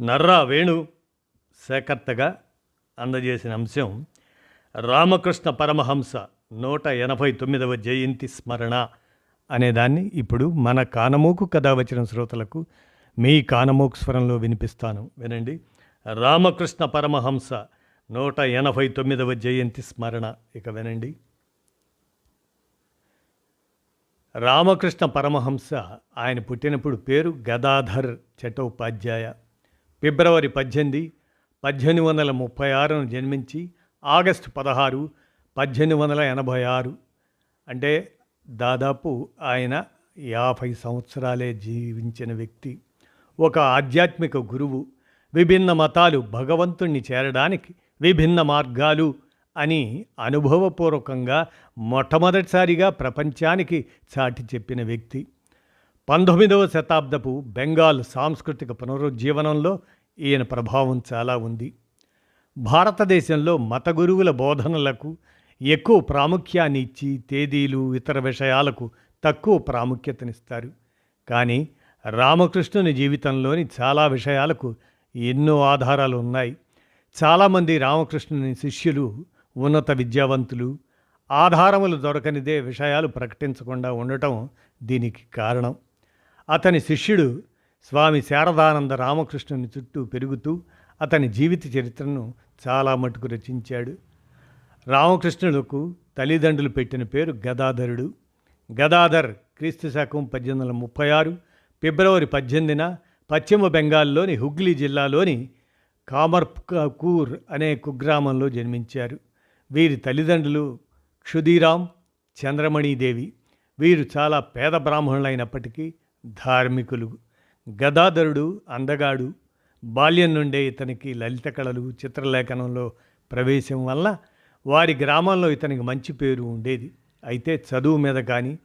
నర్రా వేణు సేకర్తగా అందజేసిన అంశం రామకృష్ణ పరమహంస నూట ఎనభై తొమ్మిదవ జయంతి స్మరణ అనేదాన్ని ఇప్పుడు మన కానమోకు కథ వచ్చిన శ్రోతలకు మీ కానమోకు స్వరంలో వినిపిస్తాను. వినండి. రామకృష్ణ పరమహంస నూట ఎనభై తొమ్మిదవ జయంతి స్మరణ. ఇక వినండి. రామకృష్ణ పరమహంస ఆయన పుట్టినప్పుడు పేరు గదాధర్ చట్టోపాధ్యాయ ఫిబ్రవరి పద్దెనిమిది పద్దెనిమిది వందల ముప్పై ఆరును జన్మించి ఆగస్టు పదహారు పద్దెనిమిది వందల ఎనభై ఆరు. అంటే దాదాపు ఆయన యాభై సంవత్సరాలే జీవించిన వ్యక్తి. ఒక ఆధ్యాత్మిక గురువు విభిన్న మతాలు భగవంతుణ్ణి చేరడానికి విభిన్న మార్గాలు అని అనుభవపూర్వకంగా మొట్టమొదటిసారిగా ప్రపంచానికి చాటి చెప్పిన వ్యక్తి. పంతొమ్మిదవ శతాబ్దపు బెంగాల్ సాంస్కృతిక పునరుజ్జీవనంలో ఈయన ప్రభావం చాలా ఉంది. భారతదేశంలో మత గురువుల బోధనలకు ఎక్కువ ప్రాముఖ్యాన్ని ఇచ్చి తేదీలు ఇతర విషయాలకు తక్కువ ప్రాముఖ్యతనిస్తారు. కానీ రామకృష్ణుని జీవితంలోని చాలా విషయాలకు ఎన్నో ఆధారాలు ఉన్నాయి. చాలామంది రామకృష్ణుని శిష్యులు ఉన్నత విద్యావంతులు ఆధారములు దొరకనిదే విషయాలు ప్రకటించకుండా ఉండటం దీనికి కారణం. అతని శిష్యుడు స్వామి శారదానంద రామకృష్ణుని చుట్టూ పెరుగుతూ అతని జీవిత చరిత్రను చాలా మటుకు రచించాడు. రామకృష్ణులకు తల్లిదండ్రులు పెట్టిన పేరు గదాధరుడు. గదాధర్ క్రీస్తు శకం పద్దెనిమిది వందల ముప్పై ఆరు ఫిబ్రవరి పద్దెనిమిదిన పశ్చిమ బెంగాల్లోని హుగ్లీ జిల్లాలోని కామర్కూర్ అనే కుగ్రామంలో జన్మించారు. వీరి తల్లిదండ్రులు క్షుదీరామ్ చంద్రమణీదేవి. వీరు చాలా పేద బ్రాహ్మణులైనప్పటికీ ధార్మికులు గదాధరుడు అందగాడు బాల్యం నుండే ఇతనికి లలిత కళలు చిత్రలేఖనంలో ప్రవేశం వల్ల వారి గ్రామంలో ఇతనికి మంచి పేరు ఉండేది. అయితే చదువు మీద కానీ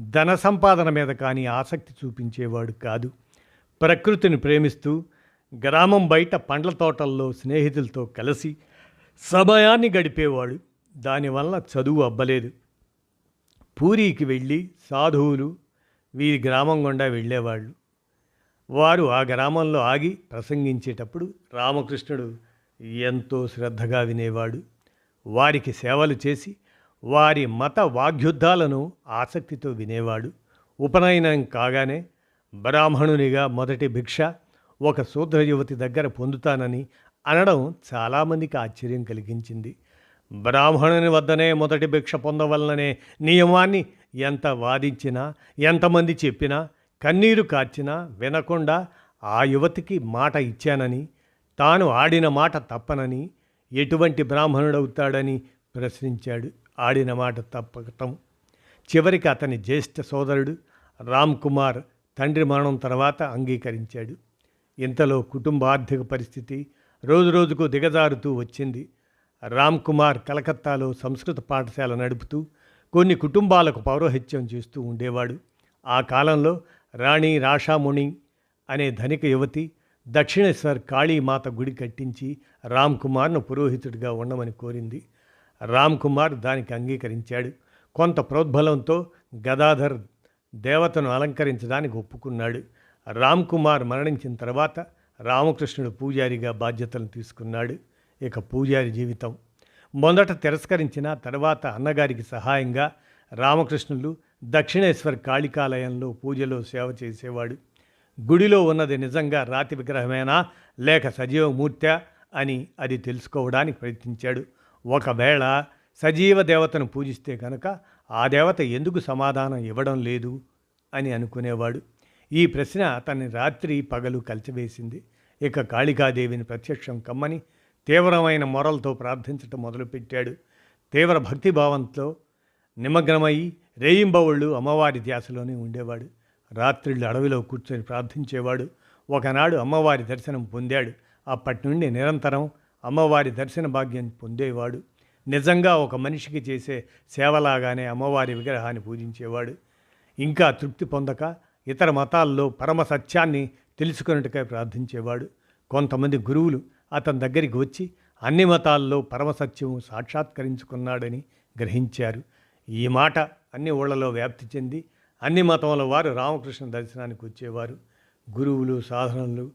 ధన సంపాదన మీద కానీ ఆసక్తి చూపించేవాడు కాదు. ప్రకృతిని ప్రేమిస్తూ గ్రామం బయట పండ్ల తోటల్లో స్నేహితులతో కలిసి సమయాన్ని గడిపేవాడు. దానివల్ల చదువు అబ్బలేదు. పూరికి వెళ్ళి సాధువులు వీరి గ్రామం గుండా వెళ్ళేవాళ్ళు. వారు ఆ గ్రామంలో ఆగి ప్రసంగించేటప్పుడు రామకృష్ణుడు ఎంతో శ్రద్ధగా వినేవాడు. వారికి సేవలు చేసి వారి మత వాగ్యుద్ధాలను ఆసక్తితో వినేవాడు. ఉపనయనం కాగానే బ్రాహ్మణునిగా మొదటి భిక్ష ఒక శూద్ర యువతి దగ్గర పొందుతానని అనడం చాలామందికి ఆశ్చర్యం కలిగించింది. బ్రాహ్మణుని వద్దనే మొదటి భిక్ష పొందవలననే నియమాన్ని ఎంత వాదించినా ఎంతమంది చెప్పినా కన్నీరు కార్చినా వినకుండా ఆ యువతికి మాట ఇచ్చానని తాను ఆడిన మాట తప్పనని ఎటువంటి బ్రాహ్మణుడవుతాడని ప్రశ్నించాడు. ఆడిన మాట తప్పటం. చివరికి అతని జ్యేష్ఠ సోదరుడు రామ్ కుమార్ తండ్రి మరణం తర్వాత అంగీకరించాడు. ఇంతలో కుటుంబ ఆర్థిక పరిస్థితి రోజురోజుకు దిగజారుతూ వచ్చింది. రామ్ కుమార్ కలకత్తాలో సంస్కృత పాఠశాల నడుపుతూ కొన్ని కుటుంబాలకు పౌరోహిత్యం చేస్తూ ఉండేవాడు. ఆ కాలంలో రాణి రాషాముని అనే ధనిక యువతి దక్షిణేశ్వర్ కాళీమాత గుడి కట్టించి రామ్ కుమార్ను పురోహితుడిగా ఉండమని కోరింది. రామ్ కుమార్ దానికి అంగీకరించాడు. కొంత ప్రోద్బలంతో గదాధర్ దేవతను అలంకరించడానికి ఒప్పుకున్నాడు. రామ్ కుమార్ మరణించిన తర్వాత రామకృష్ణుడు పూజారిగా బాధ్యతలు తీసుకున్నాడు. ఇక పూజారి జీవితం మొదట తిరస్కరించిన తర్వాత అన్నగారికి సహాయంగా రామకృష్ణులు దక్షిణేశ్వర్ కాళికాలయంలో పూజలో సేవ చేసేవాడు. గుడిలో ఉన్నది నిజంగా రాతి విగ్రహమేనా? లేక సజీవ మూర్త్యా అని అది తెలుసుకోవడానికి ప్రయత్నించాడు. ఒకవేళ సజీవ దేవతను పూజిస్తే కనుక ఆ దేవత ఎందుకు సమాధానం ఇవ్వడం లేదు? అని అనుకునేవాడు. ఈ ప్రశ్న అతన్ని రాత్రి పగలు కలిచివేసింది. ఇక కాళికాదేవిని ప్రత్యక్షం కమ్మని తీవ్రమైన మొరలతో ప్రార్థించటం మొదలుపెట్టాడు. తీవ్ర భక్తిభావంతో నిమగ్నమై రేయింబవుళ్ళు అమ్మవారి ధ్యాసలోనే ఉండేవాడు. రాత్రిళ్ళు అడవిలో కూర్చొని ప్రార్థించేవాడు. ఒకనాడు అమ్మవారి దర్శనం పొందాడు. అప్పటి నుండి నిరంతరం అమ్మవారి దర్శన భాగ్యం పొందేవాడు. నిజంగా ఒక మనిషికి చేసే సేవలాగానే అమ్మవారి విగ్రహాన్ని పూజించేవాడు. ఇంకా తృప్తి పొందక ఇతర మతాల్లో పరమ సత్యాన్ని తెలుసుకున్నట్టుగా ప్రార్థించేవాడు. కొంతమంది గురువులు అతని దగ్గరికి వచ్చి అన్ని మతాల్లో పరమ సత్యం సాక్షాత్కరించుకున్నాడని గ్రహించారు. ఈ మాట అన్ని ఊళ్ళలో వ్యాప్తి చెంది అన్ని మతముల వారు రామకృష్ణ దర్శనానికి వచ్చేవారు. గురువులు సాధనలు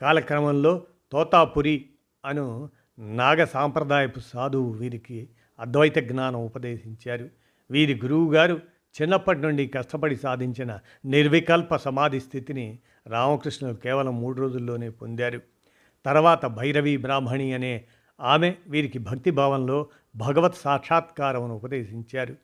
కాలక్రమంలో తోతాపురి అను నాగ సాంప్రదాయపు సాధువు వీరికి అద్వైత జ్ఞానం ఉపదేశించారు. వీరి గురువుగారు చిన్నప్పటి నుండి కష్టపడి సాధించిన నిర్వికల్ప సమాధి స్థితిని రామకృష్ణులు కేవలం మూడు రోజుల్లోనే పొందారు. తర్వాత భైరవి బ్రాహ్మణి అనే ఆమె వీరికి భక్తి భావంలో భగవత్ సాక్షాత్కారమును ఉపదేశించారు.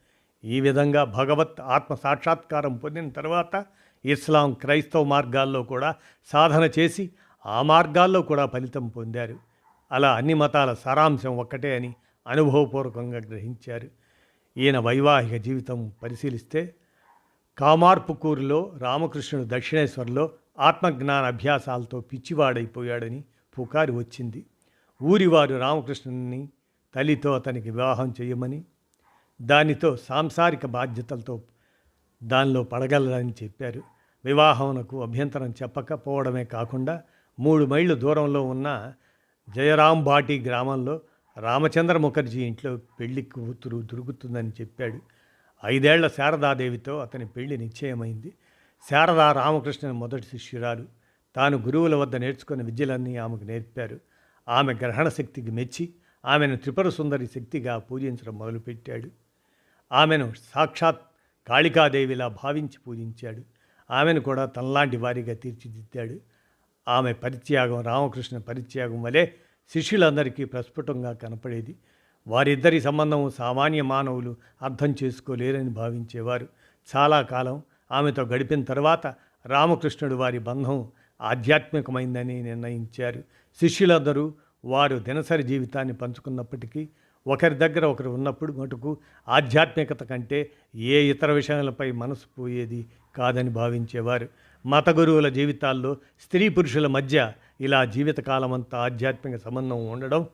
ఈ విధంగా భగవత్ ఆత్మ సాక్షాత్కారం పొందిన తర్వాత ఇస్లాం క్రైస్తవ మార్గాల్లో కూడా సాధన చేసి ఆ మార్గాల్లో కూడా ఫలితం పొందారు. అలా అన్ని మతాల సారాంశం ఒక్కటే అని అనుభవపూర్వకంగా గ్రహించారు. ఈయన వైవాహిక జీవితం పరిశీలిస్తే కామార్పుకూరులో రామకృష్ణుడు దక్షిణేశ్వర్లో ఆత్మజ్ఞాన అభ్యాసాలతో పిచ్చివాడైపోయాడని పుకారి వచ్చింది. ఊరివారు రామకృష్ణుని తల్లితో అతనికి వివాహం చేయమని దానితో సాంసారిక బాధ్యతలతో దానిలో పడగలరని చెప్పారు. వివాహమునకు అభ్యంతరం చెప్పకపోవడమే కాకుండా మూడు మైళ్ళు దూరంలో ఉన్న జయరాంబాటి గ్రామంలో రామచంద్ర ముఖర్జీ ఇంట్లో పెళ్ళి కూతురు దొరుకుతుందని చెప్పాడు. ఐదేళ్ళ శారదాదేవితో అతని పెళ్ళి నిశ్చయమైంది. శారదా రామకృష్ణుని మొదటి శిష్యురాలు. తాను గురువుల వద్ద నేర్చుకున్న విద్యలన్నీ ఆమెకు నేర్పారు. ఆమె గ్రహణ శక్తికి మెచ్చి ఆమెను త్రిపుర సుందరి శక్తిగా పూజించడం మొదలుపెట్టాడు. ఆమెను సాక్షాత్ కాళికాదేవిలా భావించి పూజించాడు. ఆమెను కూడా తనలాంటి వారిగా తీర్చిదిద్దాడు. ఆమె పరిత్యాగం రామకృష్ణ పరిత్యాగం వలె శిష్యులందరికీ ప్రస్ఫుటంగా కనపడేది. వారిద్దరి సంబంధం సామాన్య మానవులు అర్థం చేసుకోలేరని భావించేవారు. చాలా కాలం ఆమెతో గడిపిన తర్వాత రామకృష్ణుడు వారి బంధం ఆధ్యాత్మికమైందని నిర్ణయించారు. శిష్యులందరూ వారు దినసరి జీవితాన్ని పంచుకున్నప్పటికీ ఒకరి దగ్గర ఒకరు ఉన్నప్పుడు మటుకు ఆధ్యాత్మికత కంటే ఏ ఇతర విషయాలపై మనసు పోయేది కాదని భావించేవారు. మత గురువుల జీవితాల్లో స్త్రీ పురుషుల మధ్య ఇలా జీవితకాలమంతా ఆధ్యాత్మిక సంబంధం ఉండడం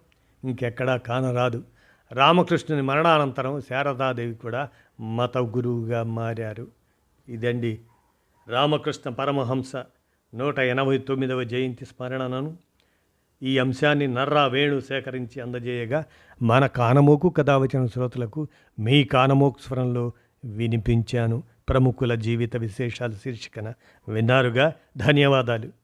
ఇంకెక్కడా కానరాదు. రామకృష్ణుని మరణానంతరం శారదాదేవి కూడా మత గురువుగా మారారు. ఇదండి రామకృష్ణ పరమహంస. నూట ఎనభై తొమ్మిదవ జయంతి స్మరణను ఈ అంశాన్ని నర్రా వేణు సేకరించి అందజేయగా మన కానమోకు కథ వచ్చిన శ్రోతలకు మీ కానమోకు స్వరంలో వినిపించాను. ప్రముఖుల జీవిత విశేషాలు శీర్షికన విన్నారుగా. ధన్యవాదాలు.